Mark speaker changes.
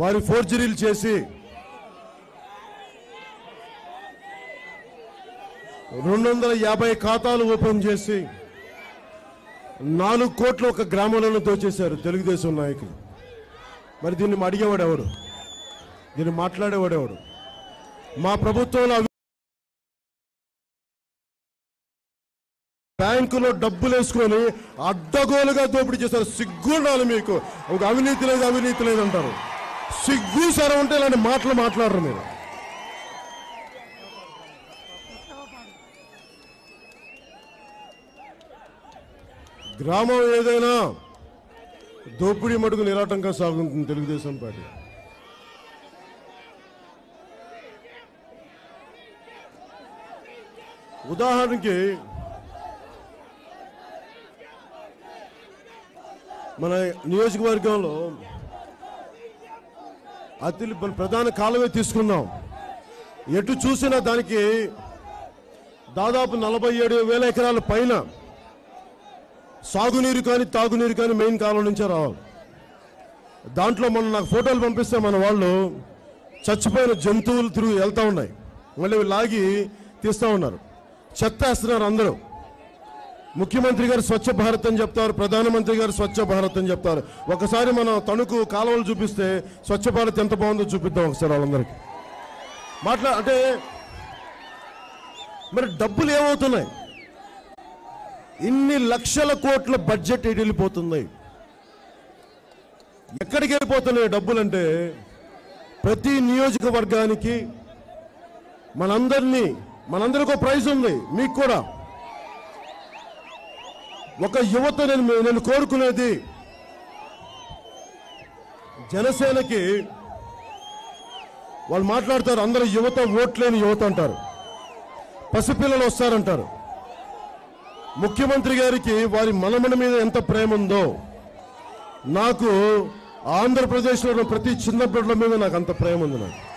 Speaker 1: వారి ఫోర్జరీలు చేసి రెండు వందల యాభై ఖాతాలు ఓపెన్ చేసి నాలుగు కోట్లు ఒక గ్రామంలోనే దోచేశారు తెలుగుదేశం నాయకులు. మరి దీన్ని అడిగేవాడు ఎవడు దీన్ని మాట్లాడేవాడు ఎవడు మా ప్రభుత్వంలో బ్యాంకులో డబ్బులు వేసుకొని అడ్డగోలుగా దోపిడీ చేస్తారు సిగ్గుండాలి మీకు. ఒక అవినీతి లేదు అవినీతి లేదంటారు. సిగ్గు సరే ఉంటే ఇలాంటి మాటలు మాట్లాడరు మీరు. గ్రామం ఏదైనా దోపిడీ మటుకు నిరాటంగా సాగుతుంది తెలుగుదేశం పార్టీ. ఉదాహరణకి మన నియోజకవర్గంలో అతి మన ప్రధాన కాలువే తీసుకుందాం ఎటు చూసినా దానికి దాదాపు నలభై ఏడు వేల ఎకరాల పైన సాగునీరు కానీ తాగునీరు కానీ మెయిన్ కాలువ నుంచే రావాలి. దాంట్లో మనం నాకు ఫోటోలు పంపిస్తే మన వాళ్ళు చచ్చిపోయిన జంతువులు తిరిగి వెళ్తా ఉన్నాయి. మళ్ళీ ఇవి లాగి తీస్తూ ఉన్నారు. చెత్త వేస్తున్నారు అందరూ. ముఖ్యమంత్రి గారు స్వచ్ఛ భారత్ అని చెప్తారు ప్రధానమంత్రి గారు స్వచ్ఛ భారత్ అని చెప్తారు. ఒకసారి మనం తణుకు కాలువలు చూపిస్తే స్వచ్ఛ భారత్ ఎంత బాగుందో చూపిద్దాం ఒకసారి వాళ్ళందరికీ. మాట్లా అంటే మరి డబ్బులు ఏమవుతున్నాయి? ఇన్ని లక్షల కోట్ల బడ్జెట్ ఎటు వెళ్ళిపోతుంది ఎక్కడికి వెళ్ళిపోతున్నాయి డబ్బులు అంటే ప్రతి నియోజకవర్గానికి మనందరినీ మనందరికి ఒక ప్రైజ్ ఉంది మీకు కూడా. ఒక యువత నేను నేను కోరుకునేది జనసేనకి వాళ్ళు మాట్లాడతారు అందరూ యువత ఓట్లేని యువత అంటారు. పసిపిల్లలు వస్తారంటారు. ముఖ్యమంత్రి గారికి వారి మనమన మీద ఎంత ప్రేమ ఉందో నాకు ఆంధ్రప్రదేశ్లో ఉన్న ప్రతి చిన్న బిడ్డల మీద నాకు అంత ప్రేమ ఉంది నాకు.